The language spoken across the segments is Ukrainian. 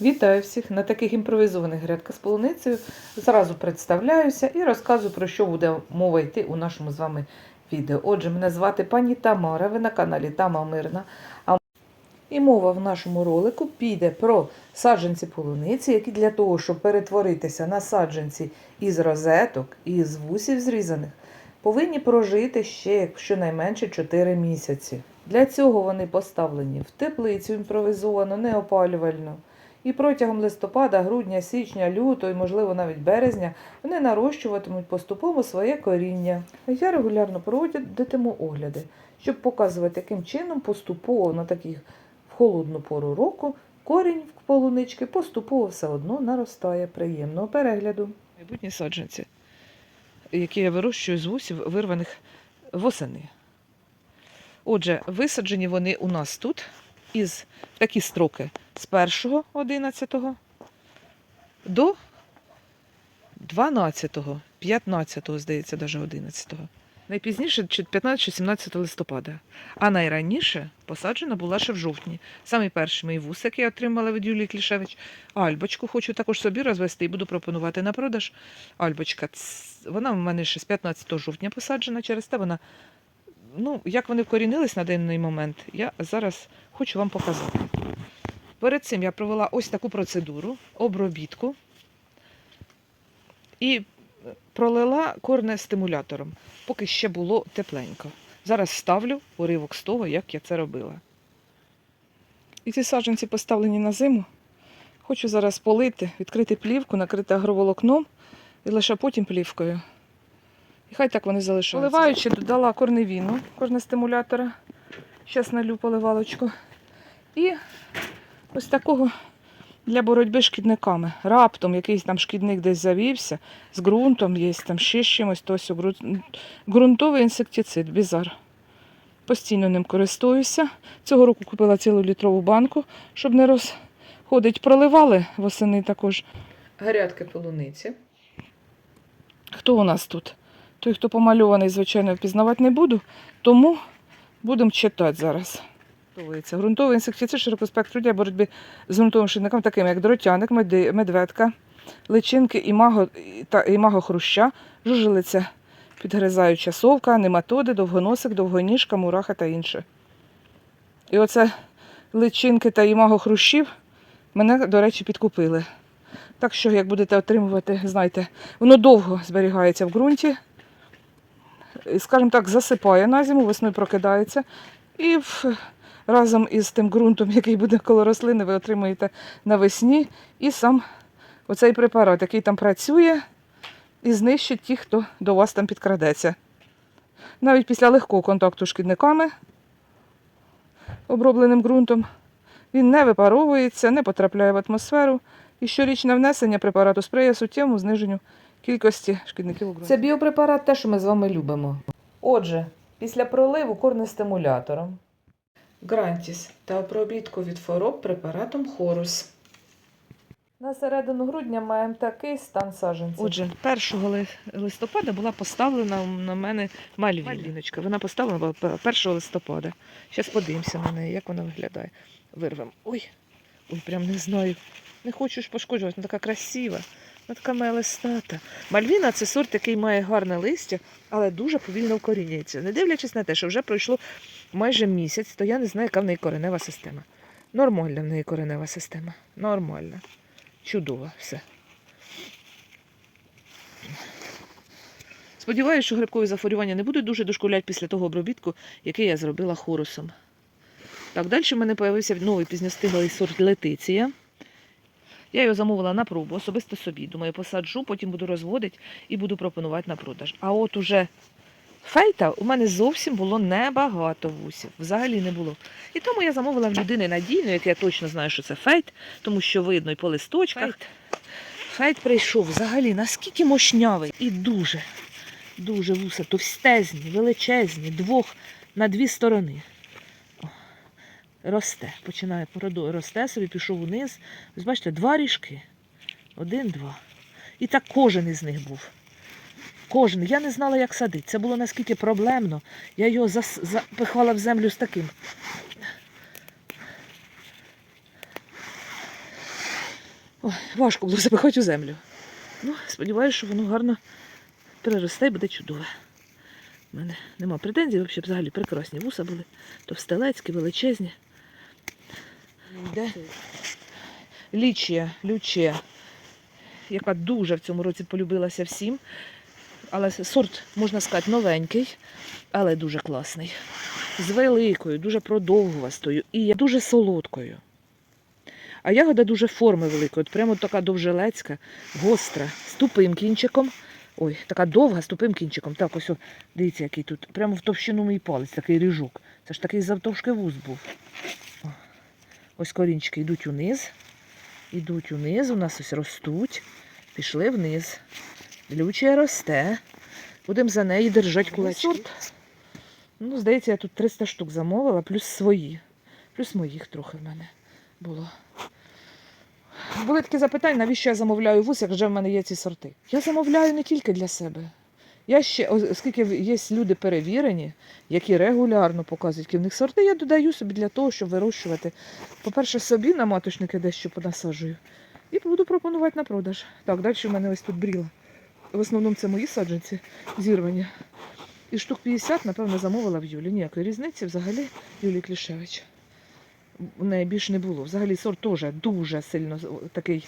Вітаю всіх на таких імпровізованих грядках з полуницею. Зразу представляюся і розказую, про що буде мова йти у нашому з вами відео. Отже, мене звати пані Тамара, ви на каналі Тама Мирна. І мова в нашому ролику піде про саджанці полуниці, які для того, щоб перетворитися на саджанці із розеток і з вусів зрізаних, повинні прожити ще щонайменше 4 місяці. Для цього вони поставлені в теплицю імпровізовану, неопалювальну. І протягом листопада, грудня, січня, лютого і, можливо, навіть березня вони нарощуватимуть поступово своє коріння. Я регулярно проводитиму огляди, щоб показувати, яким чином поступово на таких в холодну пору року корінь в полунички поступово все одно наростає. Приємного перегляду. Майбутні саджанці, які я вирощую з вусів, вирваних восени. Отже, висаджені вони у нас тут із такі строки з 1 11 до 12, 15, здається, навіть 11. Найпізніше 15 чи 17 листопада. А найраніше посаджена була ще в жовтні. Самий перший мій вус, який я отримала від Юлії Клішевич. Альбочку хочу також собі розвести і буду пропонувати на продаж. Альбочка, вона в мене ще з 15 жовтня посаджена, через те вона. Ну, як вони вкорінились на даний момент, я зараз хочу вам показати. Перед цим я провела ось таку процедуру, обробітку і пролила корне стимулятором, поки ще було тепленько. Зараз ставлю уривок з того, як я це робила. І ці саджанці поставлені на зиму. Хочу зараз полити, відкрити плівку, накрити агроволокном і лише потім плівкою. І хай так вони залишаються. Поливаючи, додала корневіну, корне стимулятора. Зараз налю поливалочку. І ось такого для боротьби з шкідниками. Раптом якийсь там шкідник десь завівся, з ґрунтом є, там ще з чимось, то ось ґрунт- ґрунтовий інсектицид, бізар. Постійно ним користуюся. Цього року купила цілу літрову банку, щоб не розходить. Проливали восени також. Гарятки полуниці. Хто у нас тут? Той, хто помальований, звичайно, впізнавати не буду, тому будемо читати зараз. Грунтовий інсектицид широкоспектру для боротьби з ґрунтовим шкідником, таким як дротяник, медведка, личинки, імаго, та імаго хруща, жужелиця, підгризаюча совка, нематоди, довгоносик, довгоніжка, мураха та інше. І оце личинки та імаго хрущів мене, до речі, підкупили. Так що, як будете отримувати, знайте, воно довго зберігається в ґрунті, скажімо так, засипає на зиму, весною прокидається. І разом із тим ґрунтом, який буде коло рослини, ви отримуєте навесні і сам оцей препарат, який там працює і знищить тих, хто до вас там підкрадеться. Навіть після легкого контакту з шкідниками, обробленим ґрунтом, він не випаровується, не потрапляє в атмосферу. І щорічне внесення препарату сприє суттєвому зниженню кількості шкідників у ґрунті. Це біопрепарат, те, що ми з вами любимо. Отже, після проливу корнестимулятором, грантіс та обробітку від хвороб препаратом Хорус. На середину грудня маємо такий стан саджанців. Отже, 1 листопада була поставлена на мене мальвіночка. Вона поставлена була 1 листопада. Зараз подивимося на неї, як вона виглядає. Вирвемо. Ой, ой, прям не знаю. Не хочу ж пошкоджувати, вона така красива. Така мелестата. Мальвіна це сорт, який має гарне листя, але дуже повільно вкорінюється. Не дивлячись на те, що вже пройшло майже місяць, то я не знаю, яка в неї коренева система. Нормальна в неї коренева система. Нормальна. Чудово все. Сподіваюся, що грибкові захворювання не будуть дуже дошкуляти після того обробітку, який я зробила хорусом. Так, далі в мене з'явився новий пізньостиглий сорт летиція. Я його замовила на пробу, особисто собі. Думаю, посаджу, потім буду розводити і буду пропонувати на продаж. А от уже фейта у мене зовсім було небагато вусів. Взагалі не було. І тому я замовила в людини надійну, як я точно знаю, що це фейт, тому що видно і по листочках. Фейт, фейт прийшов взагалі наскільки мощнявий і дуже, дуже вуса, товстезні, величезні, двох на дві сторони. Росте, починає породу, росте собі, пішов униз. Ось бачите, два ріжки. Один, два. І так кожен із них був. Кожен. Я не знала, як садити. Це було наскільки проблемно. Я його зас... запихала в землю з таким. Ой, важко було запихати у землю. Ну, сподіваюся, що воно гарно переросте і буде чудове. У мене нема претензій, взагалі прекрасні вуса були. Товстелецькі, величезні. Йде лічія, лючія, яка дуже в цьому році полюбилася всім. Але сорт, можна сказати, новенький, але дуже класний. З великою, дуже продовгувастою і дуже солодкою. А ягода дуже форми великої, от прямо така довжелецька, гостра, з тупим кінчиком. Ой, така довга з тупим кінчиком. Так, ось, дивіться, який тут. Прямо в товщину мій палець, такий ріжок. Це ж такий завтовшки вуз був. Ось корінчики йдуть униз. Йдуть униз, у нас ось ростуть. Пішли вниз. Лючія росте. Будемо за неї держати кулачки. Ну, здається, я тут 300 штук замовила, плюс свої. Плюс моїх трохи в мене було. Були такі запитання, навіщо я замовляю вуз, як вже в мене є ці сорти. Я замовляю не тільки для себе. Я ще, оскільки є люди перевірені, які регулярно показують, які в них сорти, я додаю собі для того, щоб вирощувати. По-перше, собі на маточники дещо понасаджую. І буду пропонувати на продаж. Так, далі в мене ось тут бріла. В основному це мої саджанці зірвані. І штук 50, напевно, замовила в Юлі. Ніякої різниці взагалі Юлії Клішевич. У неї більш не було. Взагалі сорт теж дуже сильно такий,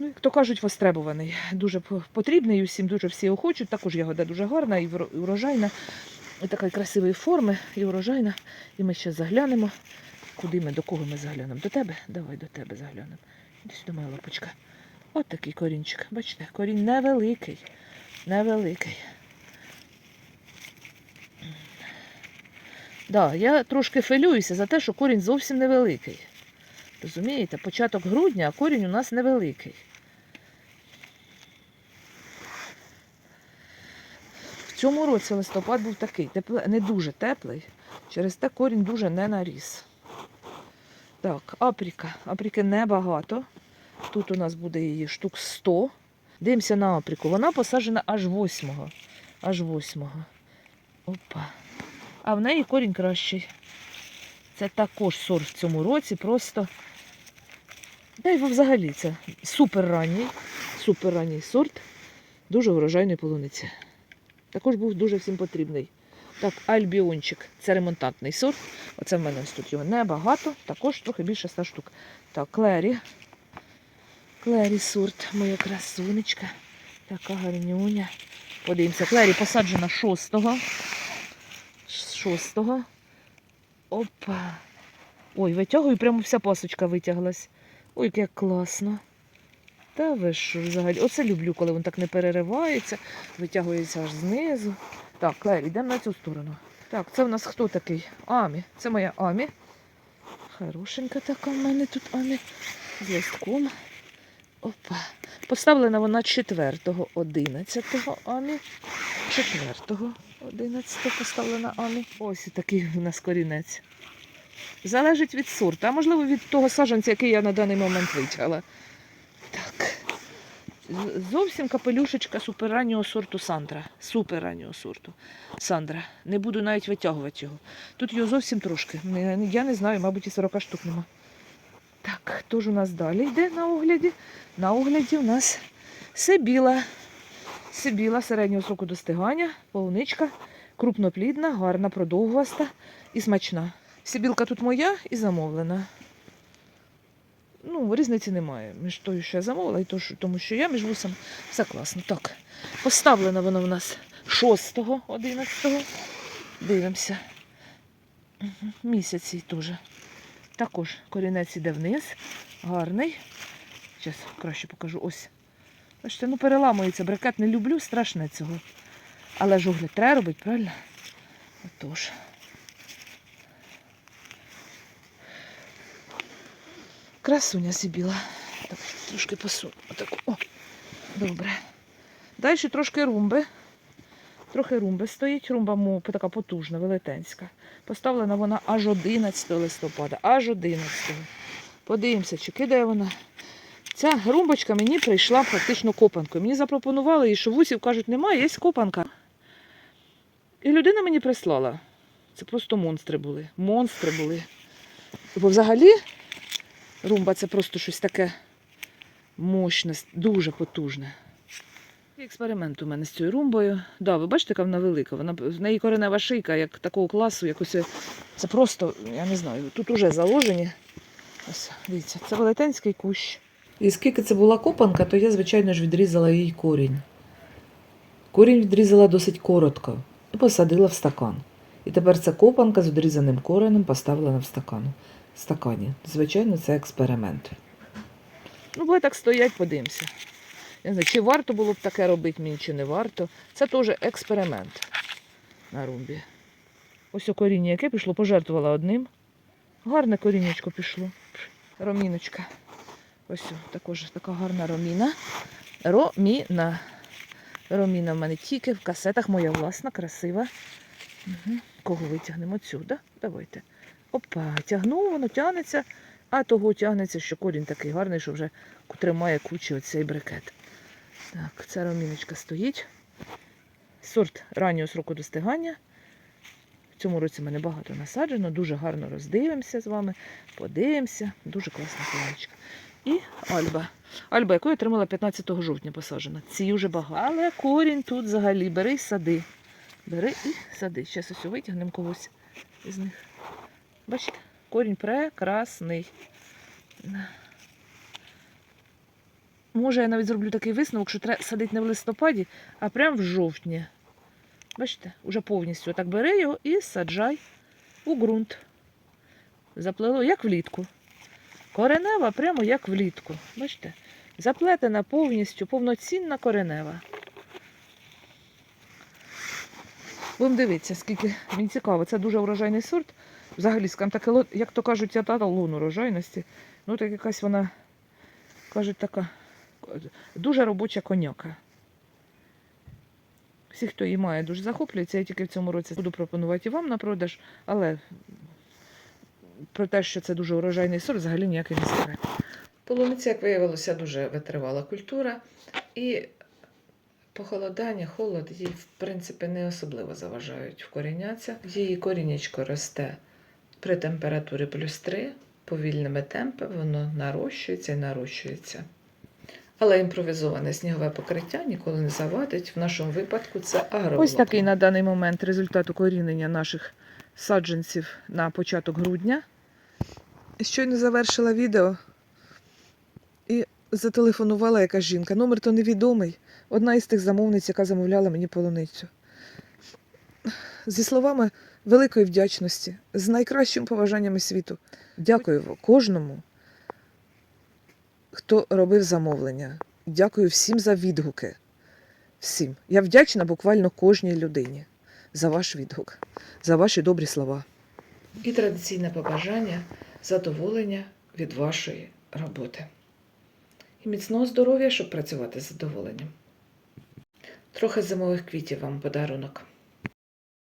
ну, як то кажуть, востребований. Дуже потрібний, і всім дуже всі охочуть. Також ягода дуже гарна і урожайна, і такої красивої форми, і урожайна. І ми ще заглянемо. Куди ми, до кого ми заглянемо? До тебе? Давай до тебе заглянемо. Іди сюди, моя лапочка. От такий корінчик. Бачите, корінь невеликий. Невеликий. Да, я трошки хвилююся за те, що корінь зовсім невеликий. Розумієте, початок грудня, а корінь у нас невеликий. Цьому році листопад був такий, не дуже теплий, через те корінь дуже не наріс. Так, апріка. Апріки небагато. Тут у нас буде її штук 100. Дивимося на апріку. Вона посаджена аж 8. Аж 8. Опа. А в неї корінь кращий. Це також сорт в цьому році, просто. Та й взагалі це супер ранній, супер ранній сорт, дуже врожайної полуниці. Також був дуже всім потрібний. Так, альбіончик. Це ремонтантний сорт. Оце в мене тут його небагато, також трохи більше 100 штук. Так, клері. Клері сорт, моя красунечка. Така гарнюня. Подивимося, клері посаджена 6-го. З Шостого. Опа. Ой, витягую, прямо вся пасочка витяглась. Ой, як класно. Та ви що взагалі? Оце люблю, коли він так не переривається, витягується аж знизу. Так, Клері, йдемо на цю сторону. Так, це в нас хто такий? Амі. Це моя Амі. Хорошенька така в мене тут Амі. З листком. Опа. Поставлена вона 4-го, 11-го Амі. 4-го, 11-го поставлена Амі. Ось такий у нас корінець. Залежить від сорту, а можливо від того саджанця, який я на даний момент витягла. Зовсім капелюшечка суперраннього сорту Сандра. Суперраннього сорту Сандра. Не буду навіть витягувати його. Тут його зовсім трошки. Я не знаю, мабуть, і 40 штук нема. Так, хто ж у нас далі йде на огляді? На огляді у нас Сибіла. Сибіла середнього сроку достигання, полуничка, крупноплідна, гарна, продовгуваста і смачна. Сибілка тут моя і замовлена. Ну, різниці немає між тою, що я замовила, і то, що- тому що я між вусом все класно. Так, поставлена вона в нас 6-го, 11-го. Дивимося. Місяці теж. Також корінець іде вниз, гарний. Зараз краще покажу. Ось. Бачите, ну переламується брикет, не люблю, страшне цього. Але ж огляд треба робити, правильно? Отож. Красуня сібіла. Так, трошки посуну. Отаку. О, добре. Далі трошки румби. Трохи румби стоїть. Румба му, така потужна, велетенська. Поставлена вона аж 11 листопада. Аж 11. Подивимося, чи кидає вона. Ця румбочка мені прийшла фактично копанкою. Мені запропонували її, що вусів кажуть, немає, є копанка. І людина мені прислала. Це просто монстри були. Монстри були. Бо взагалі румба це просто щось таке мощне, дуже потужне. Експеримент у мене з цією румбою. Да, ви бачите, яка вона велика. Вона в неї коренева шийка, як такого класу, якось це просто, я не знаю, тут уже заложені. Ось, дивіться, це велетенський кущ. І скільки це була копанка, то я, звичайно ж, відрізала їй корінь. Корінь відрізала досить коротко і посадила в стакан. І тепер ця копанка з відрізаним коренем поставлена в стакан. Стакані. Звичайно, це експеримент. Ну, буде так стоять, подивимося. Я не знаю, чи варто було б таке робити мені, чи не варто. Це теж експеримент на румбі. Ось о коріння, яке пішло, пожертвувала одним. Гарне корінечко пішло. Роміночка. Ось також така гарна роміна. Роміна. Роміна в мене тільки в касетах, моя власна, красива. Угу. Кого витягнемо отсюди? Давайте. Опа, тягну, воно тягнеться, а того тягнеться, що корінь такий гарний, що вже тримає кучі оцей брикет. Так, ця роміночка стоїть. Сорт раннього сроку достигання. В цьому році мене багато насаджено, дуже гарно роздивимося з вами, подивимося. Дуже класна поличка. І Альба. Альба, яку я отримала 15 жовтня посаджена. Ці вже багато. Але корінь тут взагалі бери і сади. Бери і сади. Зараз ось витягнемо когось із них. Бачите, корінь прекрасний. Може, я навіть зроблю такий висновок, що треба садити не в листопаді, а прямо в жовтні. Бачите, уже повністю так бери його і саджай у ґрунт. Заплело, як влітку. Коренева прямо як влітку. Бачите? Заплетена повністю, повноцінна коренева. Будемо дивитися, скільки мені цікаво. Це дуже урожайний сорт. Взагалі, скажімо так, як то кажуть, я лун урожайності. Ну, так якась вона, кажуть, така дуже робоча коняка. Всі, хто її має, дуже захоплюється. Я тільки в цьому році буду пропонувати і вам на продаж, але про те, що це дуже урожайний сорт, взагалі ніякий не секрет. Полуниця, як виявилося, дуже витривала культура, і похолодання, холод їй, в принципі, не особливо заважають вкорінятися. Її корінечко росте при температурі плюс 3, повільними темпами, воно нарощується і нарощується. Але імпровізоване снігове покриття ніколи не завадить. В нашому випадку це агроволокно. Ось такий на даний момент результат укорінення наших саджанців на початок грудня. Щойно завершила відео і зателефонувала якась жінка. Номер то невідомий. Одна із тих замовниць, яка замовляла мені полуницю. Зі словами великої вдячності, з найкращими побажаннями світу. Дякую кожному, хто робив замовлення. Дякую всім за відгуки. Всім. Я вдячна буквально кожній людині за ваш відгук, за ваші добрі слова. І традиційне побажання задоволення від вашої роботи. І міцного здоров'я, щоб працювати з задоволенням. Трохи зимових квітів вам подарунок.